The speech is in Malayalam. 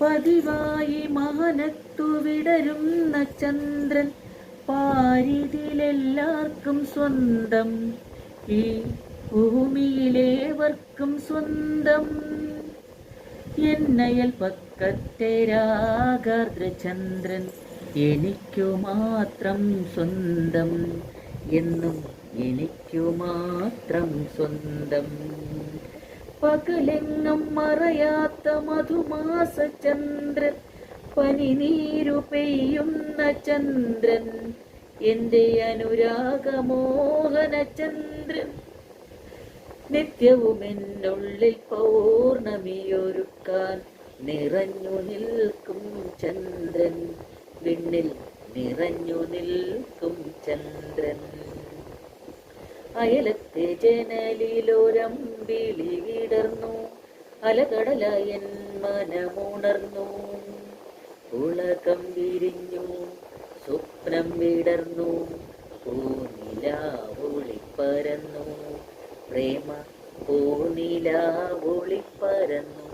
പതിവായി മഹനത്തു വിടരുന്ന ചന്ദ്രൻ പാരിതിലെല്ലാവർക്കും സ്വന്തം. ഈ ഭൂമിയിലേവർക്കും സ്വന്തം. എന്നയൽ പക്കത്തെ രാഗാർദ്രചന്ദ്രൻ എനിക്കു മാത്രം സ്വന്തം എന്നും എനിക്കു മാത്രം സ്വന്തം. പകലെങ്ങും മറയാത്ത മധുമാസ ചന്ദ്രൻ പനിനീരു പെയ്യുന്ന ചന്ദ്രൻ. എന്റെ അനുരാഗമോഹന ചന്ദ്രൻ നിത്യവും എന്നുള്ളിൽ പൗർണമിയൊരുക്കാൻ നിറഞ്ഞു നിൽക്കും ചന്ദ്രൻ. വിണ്ണിൽ നിറഞ്ഞു നിൽക്കും ചന്ദ്രൻ. അയലത്തെ ജനലിലൊരമ്പിളി വിടർന്നു. അലകടലയൻ മനമുണർന്നു. ഉളകം വിരിഞ്ഞു സ്വപ്നം വിടർന്നു. പൂനിലാവൊളിപ്പരന്നു പ്രേമ പൂനിലാവൊളിപ്പരന്നു